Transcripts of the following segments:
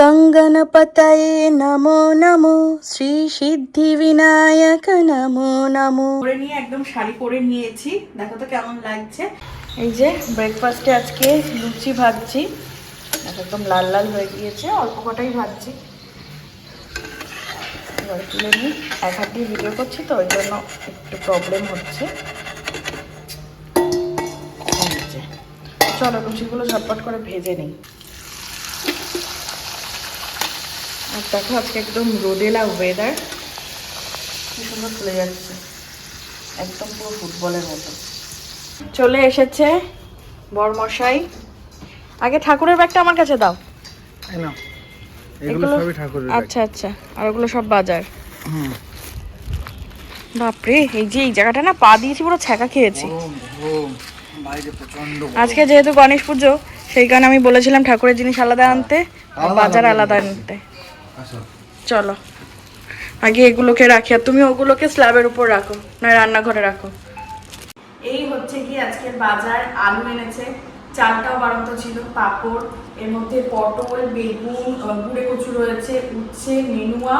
গঙ্গনপতয়ে নমো নমো শ্রী সিদ্ধি বিনায়ক নমো নমো পরে নিয়ে একদম শাড়ি পরে নিয়েছি। দেখো তো কেমন লাগছে। এই যে ব্রেকফাস্টে আজকে লুচি ভাজছি। একদম লাল লাল হয়ে গিয়েছে, অল্প কটাই ভাজছি। তুলে নিই। এক হাত দিয়ে ভিডিও করছি তো, ওই জন্য একটু প্রবলেম হচ্ছে। চলো লুচিগুলো ঝটপট করে ভেজে নিই। আর দেখো আজকে একদম রোদেলা ওয়েদার কি সুন্দর চলে যাচ্ছে। একদম পুরো ফুটবলের মতো। চলে এসেছে বরমশাই। আগে ঠাকুরের ব্যাগটা আমার কাছে দাও। এগুলো সবই ঠাকুরের আচ্ছা আচ্ছা। আর ওগুলো সব বাজার। বাপরে এই যে এই জায়গাটা না পা দিয়েছি পুরো ছ্যাঁকা খেয়েছি। আজকে যেহেতু গণেশ পুজো সেই কারণে আমি বলেছিলাম ঠাকুরের জিনিস আলাদা আনতে বাজার আলাদা আনতে। চলো। আগে এগুলোকে রাখি আর তুমি ওগুলোকে স্ল্যাবের উপর রাখো না রান্নাঘরে রাখো। এই হচ্ছে কি আজকের বাজার আলু এনেছে চালটাও বাড়ন্ত ছিল পাঁপড় এর মধ্যে পটল বেগুন গুঁড়ে কচু রয়েছে উচ্ছে নেনুয়া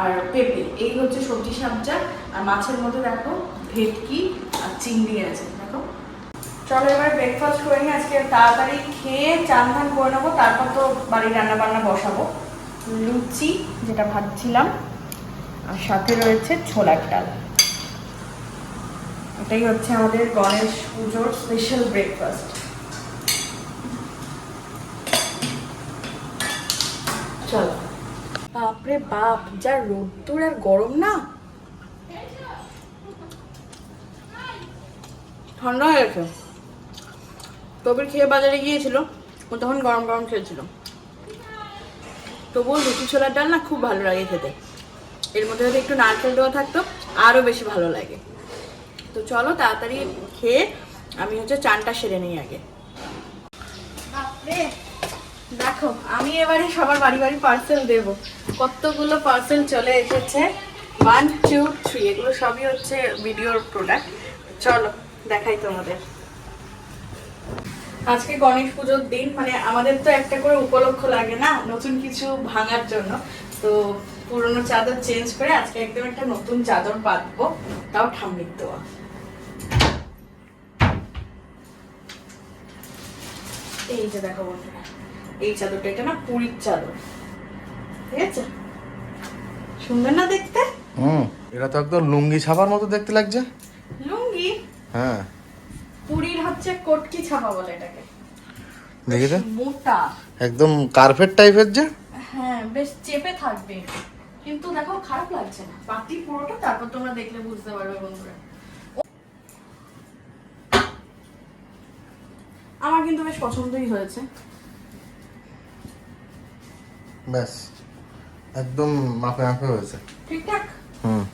আর পেঁপে। এই হচ্ছে সবজি সাবজা আর মাছের মধ্যে দেখো ভেটকি আর চিংড়ি আছে দেখো। চলো এবার ব্রেকফাস্ট করে নিই আজকে তাড়াতাড়ি খেয়ে চান ধান করে নেব তারপর তো বাড়ির রান্না বান্না বসাবো। লুচি, যেটা ভাবছিলাম আর সাথে রয়েছে ছোলার ডাল। এটাই হচ্ছে আমাদের গণেশ পুজোর স্পেশাল ব্রেকফাস্ট চলো। বাপরে বাপ, যা রোদ্দুর আর গরম না? ঠান্ডা হয়ে গেছে। কবির খেয়ে বাজারে গিয়েছিল, ও তখন গরম গরম খেয়েছিল। তবুও লুচি ছোলার ডাল না খুব ভালো লাগে খেতে। এর মধ্যে যদি একটু নারকেল দেওয়া থাকতো আরও বেশি ভালো লাগে। তো চলো তাড়াতাড়ি খেয়ে আমি হচ্ছে চানটা সেরে নিই আগে। দেখো, আমি এবারে সবার বাড়ি বাড়ি পার্সেল দেব। কতগুলো পার্সেল চলে এসেছে? ওয়ান টু থ্রি এগুলো সবই হচ্ছে ভিডিওর প্রোডাক্ট চলো, দেখাই তোমাদের। আজকে গণেশ পুজোর দিন মানে আমাদের তো একটা করে উপলক্ষ লাগে না নতুন কিছু ভাঙার জন্য। তো পুরোনো চাদর চেঞ্জ করে আজকে একদম একটা নতুন চাদর পাতবো তাও ঠাম্মির দেওয়া। এই যে দেখো বন্ধুরা এই চাদরটা এটা না পুরীর চাদর। ঠিক আছে? সুন্দর না দেখতে? হুম এটা তো একদম লুঙ্গি ছাপার মতো দেখতে লাগছে। লুঙ্গি? হ্যাঁ। পুরীর হচ্ছে কটকি ছাপা বলে এটাকে। দেখি তো মোটা। একদম কার্পেট টাইপের যে? হ্যাঁ বেশ চেপে থাকবে। কিন্তু দেখো খারাপ লাগছে না। পাতি পুরোটা তারপর তোমরা দেখলে বুঝতে পারবে বন্ধুরা। আমার কিন্তু বেশ পছন্দই হয়েছে। ব্যাস একদম মাপে মাপে হয়েছে। ঠিকঠাক? হুম।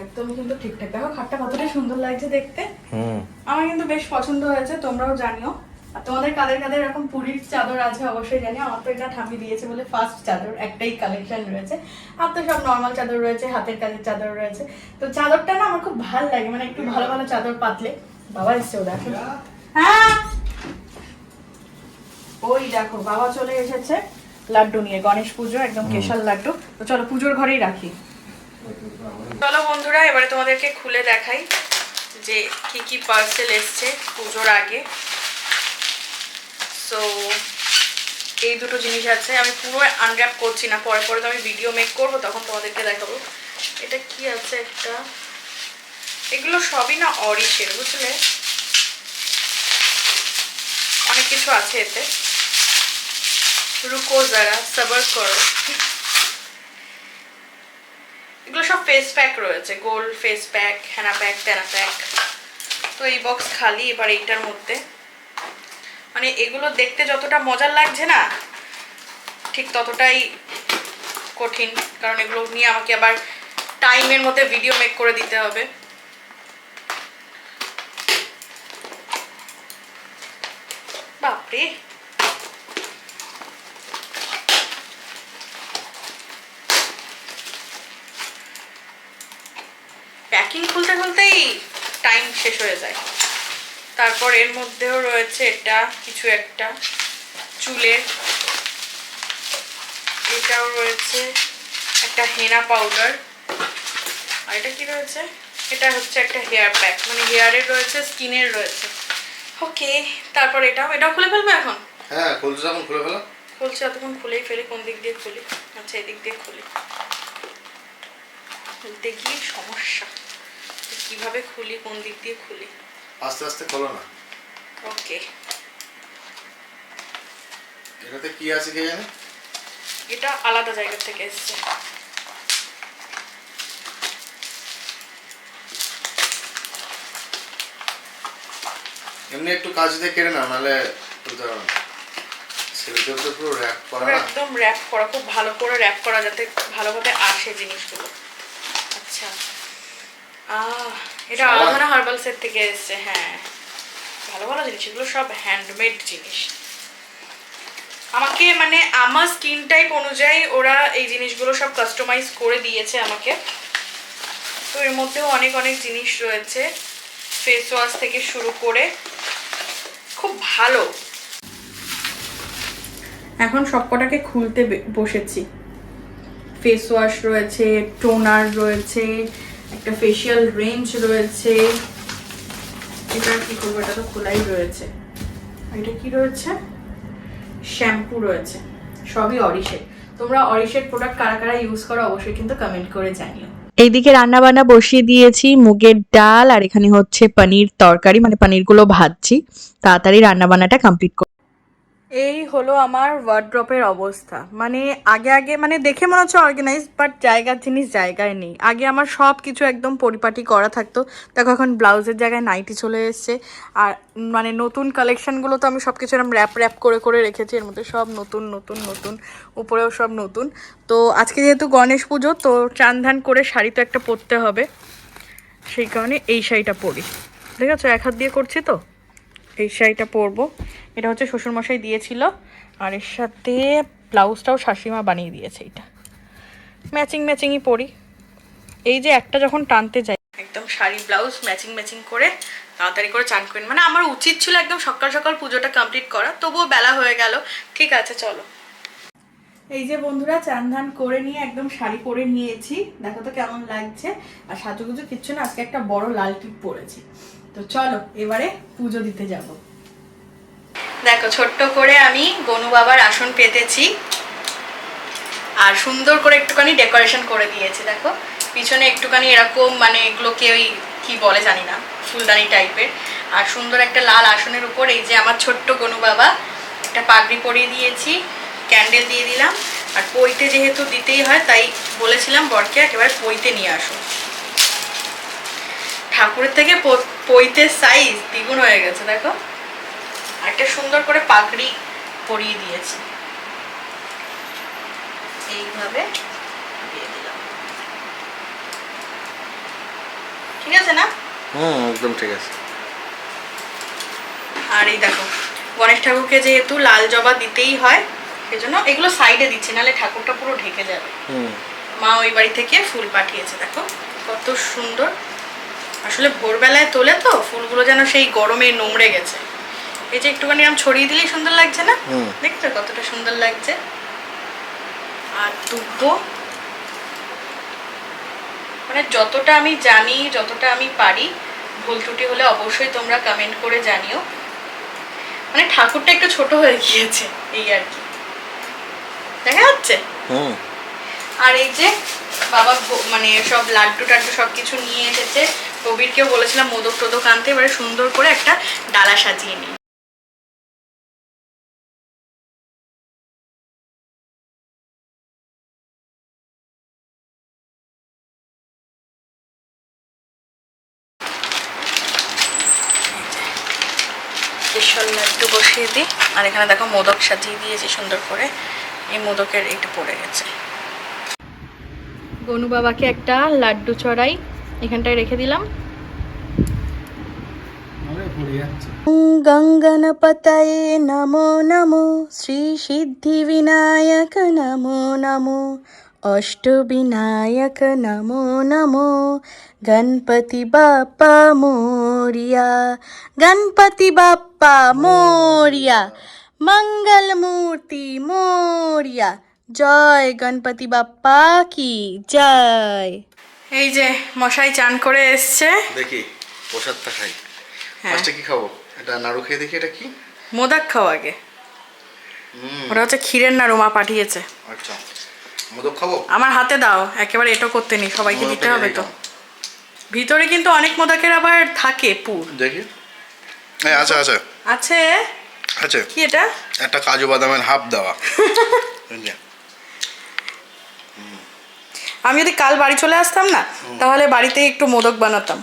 একদম কিন্তু ঠিকঠাক। দেখো খাটটা কতটা সুন্দর লাগছে দেখতে। হুম। আমার কিন্তু বেশ পছন্দ হয়েছে তোমরাও জানিও। আর তোমাদের কাদের কাদের এরকম পুরীর চাদর আছে অবশ্যই জানিও। আমার তো এটা ঠাম্মি দিয়েছে বলে ফার্স্ট চাদর একটাই কালেকশন রয়েছে। আর তো সব নর্মাল চাদর রয়েছে হাতের কাজের চাদর রয়েছে। তো চাদরটা না আমার খুব ভালো লাগে মানে একটু ভালো ভালো চাদর পাতলে। বাবা এসছে ও দেখো। হ্যাঁ! ওই দেখো বাবা চলে এসেছে। লাড্ডু নিয়ে গণেশ পুজো একদম কেশাল লাড্ডু। তো চলো পুজোর ঘরেই রাখি। চলো বন্ধুরা, এবারে তোমাদেরকে খুলে দেখাই যে কি কি পার্সেল এসছে পুজোর আগে। সো এই দুটো জিনিস আছে। আমি পুরো আনর্যাপ করছি না। পরে পরে তো আমি ভিডিও মেক করব, তখন তোমাদেরকে দেখাবো। এটা কি আছে একটা? এগুলো সবই না অরিশের বুঝলে? অনেক কিছু আছে এতে। রুকো যারা সবার করো। এগুলো সব ফেস প্যাক রয়েছে। গোল্ড ফেস প্যাক হ্যানা প্যাক তেনা প্যাক তো এই বক্স খালি এবার এইটার মধ্যে। মানে এগুলো দেখতে যতটা মজার লাগছে না, ঠিক ততটাই কঠিন। কারণ এগুলো নিয়ে আমাকে আবার টাইমের মধ্যে ভিডিও মেক করে দিতে হবে। বাপরে! প্যাকিং খুলতে খুলতেই টাইম শেষ হয়ে যায়। তারপর এর মধ্যেও রয়েছে এটা কিছু একটা চুলের এটাও রয়েছে একটা হেনা পাউডার আর এটা কি রয়েছে? এটা হচ্ছে একটা হেয়ার প্যাক মানে হেয়ারের রয়েছে স্কিনের রয়েছে। ওকে তারপর এটাও এটাও খুলে ফেলব এখন? হ্যাঁ খুলছো যখন খুলে ফেলো। খুলছে এতক্ষণ খুলেই ফেলি কোন দিক দিয়ে খুলি? আচ্ছা এদিক দিয়ে খুলি। গিয়ে সমস্যা। কীভাবে খুলি কোন দিক দিয়ে খুলি? আস্তে আস্তে খোলো না। ওকে এটাতে কি আছে কে জানে? এটা আলাদা জায়গা থেকে এসছে। এমনি একটু কাজ দিয়ে কেড়ে নাও নাহলে না। সেগুলো তো পুরো র্যাপ করা একদম র্যাপ করা খুব ভালো করে র্যাপ করা যাতে ভালোভাবে আসে জিনিসগুলো। আচ্ছা। এটা? আরাধনা হার্বাল সেট থেকে এসছে হ্যাঁ। ভালো ভালো জিনিস এগুলো সব হ্যান্ডমেড জিনিস। আমাকে মানে আমার স্কিন টাইপ অনুযায়ী ওরা এই জিনিসগুলো সব কাস্টমাইজ করে দিয়েছে আমাকে। তো এর মধ্যেও অনেক অনেক জিনিস রয়েছে ফেস ওয়াশ থেকে শুরু করে। খুব ভালো। এখন সবকটাকে খুলতে বসেছি। ফেস ওয়াশ রয়েছে টোনার রয়েছে একটা ফেশিয়াল রেঞ্জ রয়েছে। এটা কি করব? এটা তো খোলাই রয়েছে। এটা কি রয়েছে? শ্যাম্পু রয়েছে। সবই অরিশের তোমরা অরিশের প্রোডাক্ট কারা কারা ইউজ করো অবশ্যই কিন্তু কমেন্ট করে জানিও। এইদিকে রান্না বান্না বসিয়ে দিয়েছি মুগের ডাল আর এখানে হচ্ছে পনির তরকারি মানে পনিরগুলো ভাজছি। তাড়াতাড়ি রান্না বান্নাটা কমপ্লিট এই হলো আমার ওয়ার্ড্রপের অবস্থা। মানে আগে আগে মানে দেখে মনে হচ্ছে অর্গানাইজ বাট জায়গার জিনিস জায়গায় নেই। আগে আমার সব কিছু একদম পরিপাটি করা থাকতো। দেখো এখন ব্লাউজের জায়গায় নাইটি চলে এসছে। আর মানে নতুন কালেকশনগুলো তো আমি সব কিছু এরকম র্যাপ র্যাপ করে করে রেখেছি। এর মধ্যে সব নতুন নতুন নতুন, উপরেও সব নতুন। তো আজকে যেহেতু গণেশ পুজো, তো চান করে শাড়ি তো একটা পরতে হবে। সেই কারণে এই শাড়িটা পরি। ঠিক আছে এক হাত দিয়ে করছি তো? এই শাড়িটা পরবো। এটা হচ্ছে শ্বশুরমশাই দিয়েছিল, আর এর সাথে ব্লাউজটাও শাশুড়িমা বানিয়ে দিয়েছে এটা। ম্যাচিং ম্যাচিংই পরি। এই যে একটা যখন টানতে যাই, একদম শাড়ি ব্লাউজ ম্যাচিং ম্যাচিং করে তাড়াতাড়ি করে চান করেন। মানে আমার উচিত ছিল একদম সকাল সকাল পুজোটা কমপ্লিট করা, তবুও বেলা হয়ে গেল। ঠিক আছে, চলো। এই যে বন্ধুরা চান ধান করে নিয়ে একদম শাড়ি পরে নিয়েছি। দেখো তো কেমন লাগছে। আর সাজুগুজু কিচ্ছু না, আজকে একটা বড় লাল টিপ পরেছি। তো চলো, এবারে পুজো দিতে যাব। দেখো, ছোট্ট করে আমি গনু বাবার আসন পেতেছি। আর সুন্দর করে একটুখানি ডেকোরেশন করে দিয়েছে, দেখো। পিছনে একটুখানি এরকম মানে এগুলোকে ওই কি বলে জানি না, ফুলদানি টাইপের। আর সুন্দর একটা লাল আসনের উপর এই যে আমার ছোট্ট গনু বাবা, একটা পাগড়ি পরিয়ে দিয়েছি, ক্যান্ডেল দিয়ে দিলাম। আর পইতে যেহেতু দিতেই হয়, তাই বলেছিলাম বরকে একেবারে পইতে নিয়ে আসো। ঠাকুরের থেকে পইতের সাইজ দ্বিগুণ হয়ে গেছে দেখো। একটা সুন্দর করে পাগড়ি পরিয়ে দিয়েছি। এইভাবে দিয়ে দিলাম। ঠিক আছে না? হুম একদম ঠিক আছে। আর এই দেখো গণেশ ঠাকুরকে যেহেতু লাল জবা দিতেই হয় সেজন্য এগুলো সাইডে দিচ্ছি নাহলে ঠাকুরটা পুরো ঢেকে যাবে। হুম। মা ওই বাড়ি থেকে ফুল পাঠিয়েছে দেখো। কত সুন্দর আসলে ভোরবেলায় তোলে তো ফুলগুলো যেন সেই গরমে নোংরে গেছে। এই যে একটুখানি আম ছড়িয়ে দিলেই সুন্দর লাগছে না। দেখছ কতটা সুন্দর লাগছে? আর দুব্বো? মানে যতটা আমি জানি যতটা আমি পারি ভুল ত্রুটি হলে অবশ্যই তোমরা কমেন্ট করে জানিও। মানে ঠাকুরটা একটু ছোট হয়ে গিয়েছে এই আর কি। দেখা যাচ্ছে? হুম। আর এই যে বাবা মানে সব লাড্ডু টাড্ডু সব কিছু নিয়ে এসেছে কবিরকেও বলেছিলাম, মোদক টোদক আনতে, এবারে সুন্দর করে একটা ডালা সাজিয়ে নিই। কেশর লাড্ডু বসিয়ে দিই। আর এখানে দেখো মোদক সাজিয়ে দিয়েছি সুন্দর করে। এই মোদকের এইটা পড়ে গেছে। গনু বাবাকে একটা লাড্ডু চড়াই এখানটায় রেখে দিলাম। গঙ্গন গঙ্গনপতয়ে নমো নমো শ্রী সিদ্ধি বিনায়ক নমো নমো অষ্টবিনায়ক নমো নমো গণপতি বাপ্পা মোরিয়া গণপতি বাপ্পা মোরিয়া মঙ্গল মূর্তি মোরিয়া জয় গণপতি বাপ্পা কি জয়। এই যে মশাই চান করে এসছে। দেখি প্রসাদটা খাই। হ্যাঁ। ফার্স্টে কি খাব? এটা নাড়ু খেয়ে দেখি এটা কি? মোদাক খাও আগে। হুম। ওটা হচ্ছে ক্ষীরের নাড়ু মা পাঠিয়েছে। আচ্ছা। মোদক খাব? আমার হাতে দাও একেবারে এটা করতে নি সবাইকে দিতে হবে তো। ভিতরে কিন্তু অনেক মোদাকের আবার থাকে পুর। দেখি। এই আচ্ছা আচ্ছা আছে? আছে। কি এটা? একটা কাজু বাদামের হাফ দেওয়া? আমি যদি কাল বাড়ি চলে আসতাম না তাহলে বাড়িতে একটু মোদক বানাতাম।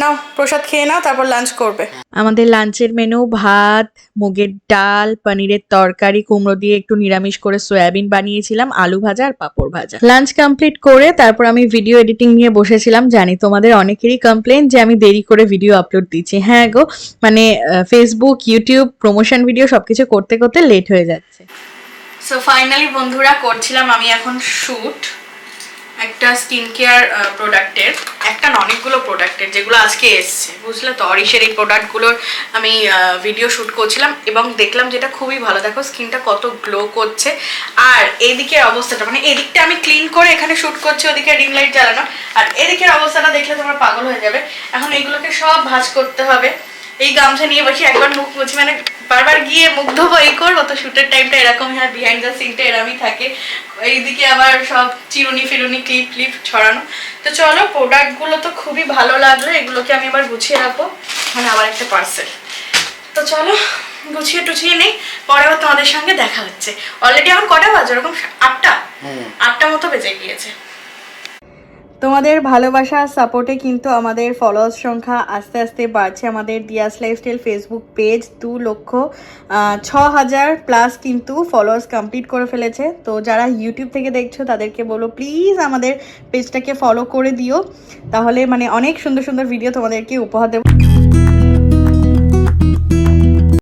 নাও প্রসাদ খেয়ে নাও তারপর লাঞ্চ করবে। আমাদের লাঞ্চের মেনু ভাত মুগের ডাল পনিরের তরকারি কুমড়ো দিয়ে একটু নিরামিষ করে সয়াবিন বানিয়েছিলাম আলু ভাজা আর পাঁপড় ভাজা। লাঞ্চ কমপ্লিট করে তারপর আমি ভিডিও এডিটিং নিয়ে বসেছিলাম। জানি তোমাদের অনেকেরই কমপ্লেন যে আমি দেরি করে ভিডিও আপলোড দিচ্ছি। হ্যাঁ গো মানে ফেসবুক ইউটিউব প্রমোশন ভিডিও সবকিছু করতে করতে লেট হয়ে যাচ্ছে। সো ফাইনালি বন্ধুরা করছিলাম আমি এখন শ্যুট একটা স্কিন কেয়ার প্রোডাক্টের একটা অনেকগুলো প্রোডাক্টের যেগুলো আজকে এসছে, বুঝলে তো? অরিশের এই প্রোডাক্টগুলোর আমি ভিডিও শ্যুট করছিলাম এবং দেখলাম যেটা খুবই ভালো। দেখো স্কিনটা কত গ্লো করছে। আর এদিকের অবস্থাটা মানে এদিকটা আমি ক্লিন করে এখানে শ্যুট করছি, ওদিকে রিং লাইট জ্বালানো। আর এদিকের অবস্থাটা দেখলে তোমরা পাগল হয়ে যাবে। এখন এইগুলোকে সব ভাঁজ করতে হবে। এই গামছা নিয়ে বসে একবার মুখ মুছি মানে বারবার গিয়ে মুখ ধোবো এই করব। তো শুটের টাইমটা এরকমই হয় বিহাইন্ড দ্য সিনটা এরমই থাকে। এইদিকে আবার সব চিরুনি ফিরুনি ক্লিপ ক্লিপ ছড়ানো। তো চলো প্রোডাক্টগুলো তো খুবই ভালো লাগল এগুলোকে আমি আবার গুছিয়ে রাখব। মানে আবার একটা পার্সেল তো চলো গুছিয়ে টুছিয়ে নেই পরে আবার তোমাদের সঙ্গে দেখা হচ্ছে। অলরেডি এখন কটা বাজে? ওরকম আটটা? আটটা মতো বেজে গিয়েছে। তোমাদের ভালোবাসা সাপোর্টে কিন্তু আমাদের ফলোয়ার্স সংখ্যা আস্তে আস্তে বাড়ছে। আমাদের দিয়াস লাইফস্টাইল ফেসবুক পেজ দু লক্ষ ছ হাজার প্লাস কিন্তু ফলোয়ার্স কমপ্লিট করে ফেলেছে। তো যারা ইউটিউব থেকে দেখছ, তাদেরকে বলো প্লিজ আমাদের পেজটাকে ফলো করে দিও। তাহলে মানে অনেক সুন্দর সুন্দর ভিডিও তোমাদেরকে উপহার দেবো।